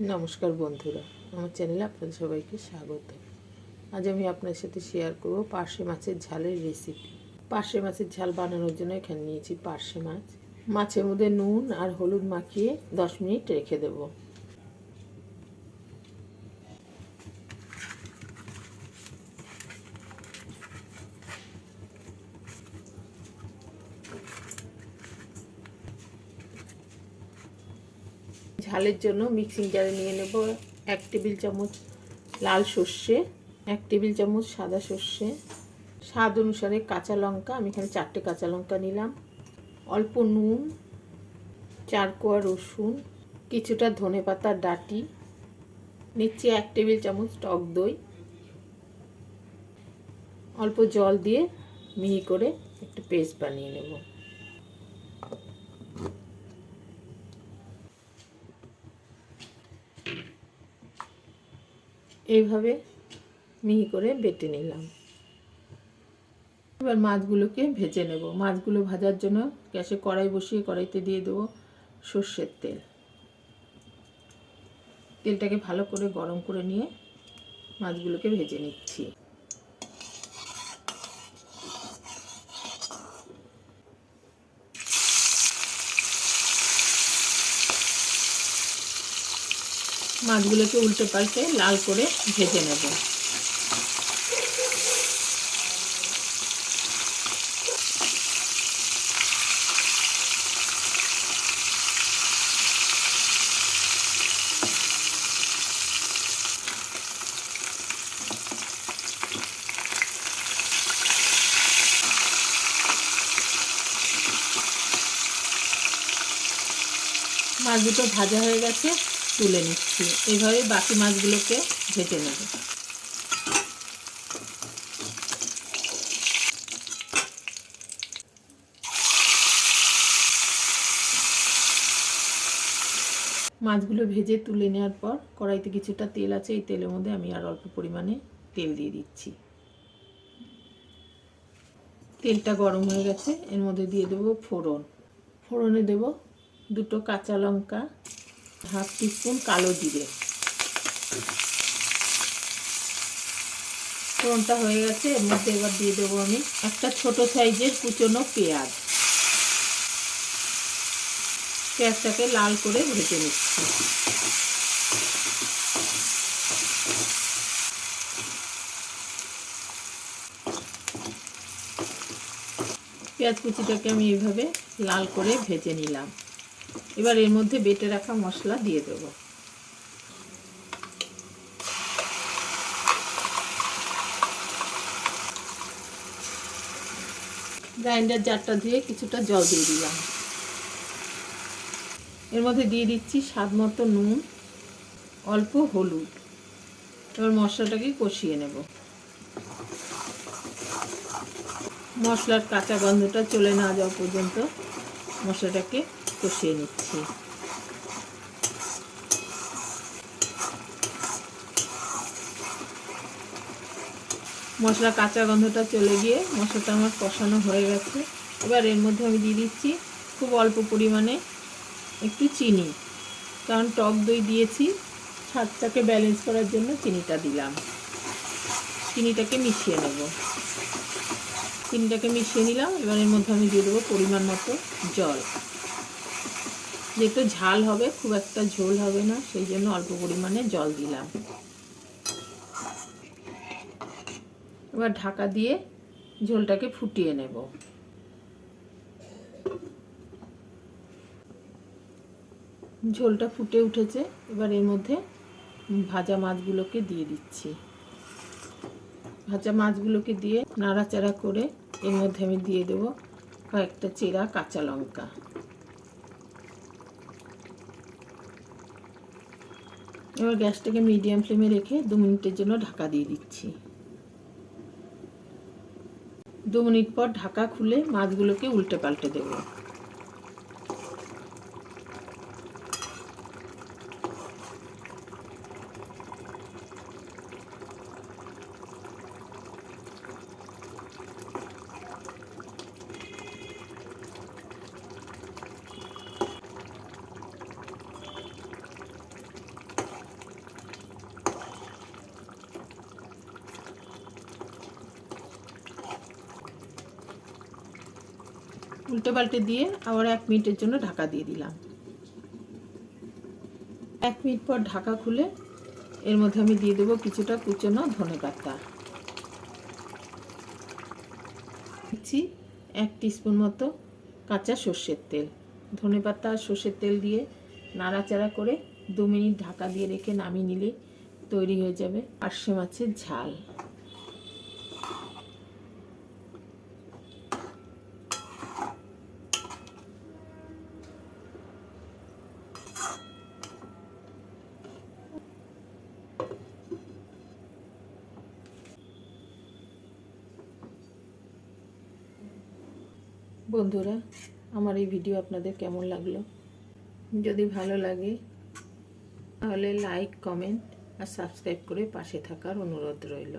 নমস্কার বন্ধুরা, আমার চ্যানেলে আপনাদের সবাইকে স্বাগত। আজ আমি আপনার সাথে শেয়ার করব পার্শে মাছের ঝালের রেসিপি পার্শে মাছের ঝাল বানানোর জন্য এখানে নিয়েছি পার্শে মাছ। মাছের মধ্যে নুন আর হলুদ মাখিয়ে দশ মিনিট রেখে দেবো। ঝালের জন্য মিক্সিং জারে নিয়ে নেব এক টেবিল চামচ লাল সর্ষে, এক টেবিল চামচ সাদা সর্ষে। স্বাদ অনুসারে কাঁচা লঙ্কা, আমি এখানে চারটে কাঁচা লঙ্কা নিলাম। অল্প নুন, চার কোয়া রসুন, কিছুটা ধনে পাতার ডাটি, নিচ্ছি এক টেবিল চামচ টক দই। অল্প জল দিয়ে মিহি করে একটু পেস্ট বানিয়ে নেব। এইভাবে মিহি করে বেটে নিলাম। এবার মাছগুলোকে ভেজে নেব। মাছগুলো ভাজার জন্য গ্যাসে কড়াই বসিয়ে কড়াইতে দিয়ে দেবো সর্ষের তেল। তেলটাকে ভালো করে গরম করে নিয়ে মাছগুলোকে ভেজে নিচ্ছি। মাছগুলোকে উল্টে পাল্টে লাল করে ভেজে নেব। মাছ দুটো ভাজা হয়ে গেছে। তুলে নিচ্ছি। এইভাবে বাকি মাছগুলোকে ভেজে নেব। মাছগুলো ভেজে তুলে নেওয়ার পর কড়াইতে কিছুটা তেল আছে, এই তেলের মধ্যে আমি আর অল্প পরিমাণে তেল দিয়ে দিচ্ছি। তেলটা গরম হয়ে গেছে, এর মধ্যে দিয়ে দেবো ফোড়ন। ফোড়নে দেব দুটো কাঁচা লঙ্কা হাফ টিস্পুন কালো জিরে। ফোড়নটা হয়ে গেছে, এর মধ্যে এবার দিয়ে দেবো আমি একটা ছোট সাইজের কুচনো পেঁয়াজ। পেঁয়াজটাকে লাল করে ভেজে নিচ্ছি। পেঁয়াজ কুচিটাকে আমি এইভাবে লাল করে ভেজে নিলাম। এবার এর মধ্যে বেটে রাখা মশলা দিয়ে দেব। গ্রাইন্ডার জারটা ধুয়ে কিছুটা জল দিয়ে দিলাম। এর মধ্যে দিয়ে দিচ্ছি স্বাদ মতো নুন, অল্প হলুদ। এবার মশলাটাকে কষিয়ে নেব। মশলার কাঁচা গন্ধটা চলে না যাওয়া পর্যন্ত মশলাটাকে কষিয়ে নিচ্ছি। মশলা কাঁচা গন্ধটা চলে গিয়ে মশলাটা আমার কষানো হয়ে গেছে। এবার এর মধ্যে আমি দিয়ে দিচ্ছি খুব অল্প পরিমাণে একটু চিনি। কারণ টক দই দিয়েছি, স্বাদটাকে ব্যালেন্স করার জন্য চিনিটা দিলাম। চিনিটাকে মিশিয়ে নেব। চিনিটাকে মিশিয়ে নিলাম। এবার এর মধ্যে আমি দিয়ে দেবো পরিমাণ মতো জল। যেহেতু ঝাল হবে, খুব একটা ঝোল হবে না, সেই জন্য অল্প পরিমাণে জল দিলাম। এবার ঢাকা দিয়ে ঝোলটাকে ফুটিয়ে নেব। ঝোলটা ফুটে উঠেছে, এবার এর মধ্যে ভাজা মাছগুলোকে দিয়ে দিচ্ছি। ভাজা মাছগুলোকে দিয়ে নাড়াচাড়া করে এর মধ্যে আমি দিয়ে দেব কয়েকটা চেরা কাঁচা লঙ্কা। এবার গ্যাসটাকে মিডিয়াম ফ্লেমে রেখে দু মিনিটের জন্য ঢাকা দিয়ে দিচ্ছি। দু মিনিট পর ঢাকা খুলে মাছগুলোকে উল্টে পাল্টে দেব। উল্টে পাল্টে দিয়ে আবার এক মিনিটের জন্য ঢাকা দিয়ে দিলাম। এক মিনিট পর ঢাকা খুলে এর মধ্যে আমি দিয়ে দেবো কিছুটা কুচনো ধনে পাতা। দিচ্ছি এক টিস্পুন মতো কাঁচা সর্ষের তেল। ধনে পাতা আর সর্ষের তেল দিয়ে নাড়াচাড়া করে দু মিনিট ঢাকা দিয়ে রেখে নামিয়ে নিলেই তৈরি হয়ে যাবে পার্শে মাছের ঝাল। বন্ধুরা, আমার এই ভিডিও আপনাদের কেমন লাগল? যদি ভালো লাগে, তাহলে লাইক কমেন্ট আর সাবস্ক্রাইব করে পাশে থাকার অনুরোধ রইল।